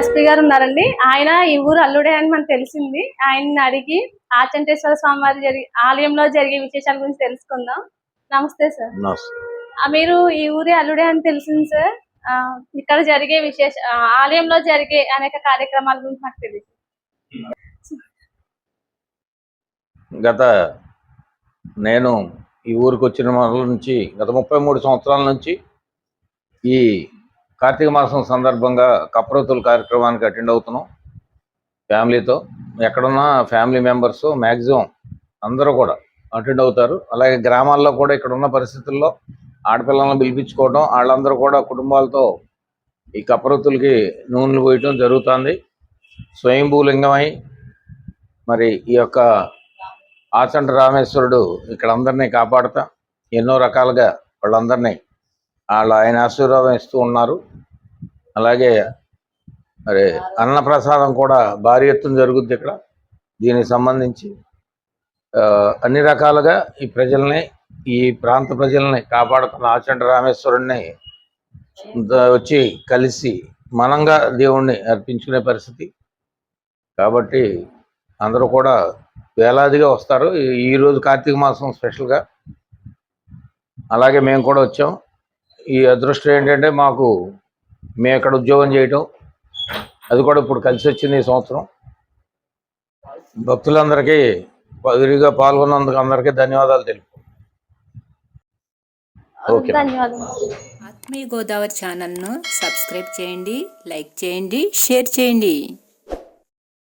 SP గారు ఉన్నారండి. ఆయన ఈ ఊరు అల్లుడే అని మనకు తెలిసింది. ఆయన్ని అడిగి ఆచంటేశ్వర స్వామి వారి జరిగి ఆలయంలో జరిగే విశేషాల గురించి తెలుసుకుందాం. నమస్తే సార్. మీరు ఈ ఊరి అల్లుడే అని తెలిసింది సార్. ఇక్కడ జరిగే విశేష ఆలయంలో జరిగే అనేక కార్యక్రమాల గురించి నాకు తెలియదు. గత నేను ఈ ఊరికి వచ్చిన నుంచి గత ముప్పై మూడు సంవత్సరాల నుంచి ఈ కార్తీక మాసం సందర్భంగా కప్రోతుల కార్యక్రమానికి అటెండ్ అవుతున్నాం. ఫ్యామిలీతో. ఎక్కడున్నా ఫ్యామిలీ మెంబర్స్ మ్యాక్సిమం అందరూ కూడా అటెండ్ అవుతారు. అలాగే గ్రామాల్లో కూడా ఇక్కడ ఉన్న పరిస్థితుల్లో ఆడపిల్లలను పిలిపించుకోవడం వాళ్ళందరూ కూడా కుటుంబాలతో ఈ కప్రోతులకి నూనెలు పోయటం జరుగుతుంది. స్వయంభూలింగమై మరి ఈ యొక్క ఆచంట రామేశ్వరుడు ఇక్కడ అందరినీ కాపాడుతా ఎన్నో రకాలుగా వాళ్ళందరినీ వాళ్ళు ఆయన ఆశీర్వాదం ఇస్తూ ఉన్నారు. అలాగే మరి అన్నప్రసాదం కూడా భారీ ఎత్తున జరుగుద్ది ఇక్కడ. దీనికి సంబంధించి అన్ని రకాలుగా ఈ ప్రజల్ని ఈ ప్రాంత ప్రజల్ని కాపాడుతున్న ఆచండ రామేశ్వరుడిని వచ్చి కలిసి మనంగా దేవుణ్ణి అర్పించుకునే పరిస్థితి. కాబట్టి అందరూ కూడా వేలాదిగా వస్తారు. ఈరోజు ఈ రోజు కార్తీక మాసం స్పెషల్గా. అలాగే మేము కూడా వచ్చాం. ఈ అదృష్టం ఏంటంటే మాకు మేము ఇక్కడ ఉద్యోగం చేయటం అది కూడా ఇప్పుడు కలిసి వచ్చింది ఈ సంవత్సరం. భక్తులందరికీ విరిగా పాల్గొన్నందుకు అందరికీ ధన్యవాదాలు తెలుపు. ఓకే. ధన్యవాదాలు. ఆత్మీయ గోదావరి ఛానల్ను సబ్స్క్రైబ్ చేయండి లైక్ చేయండి షేర్ చేయండి.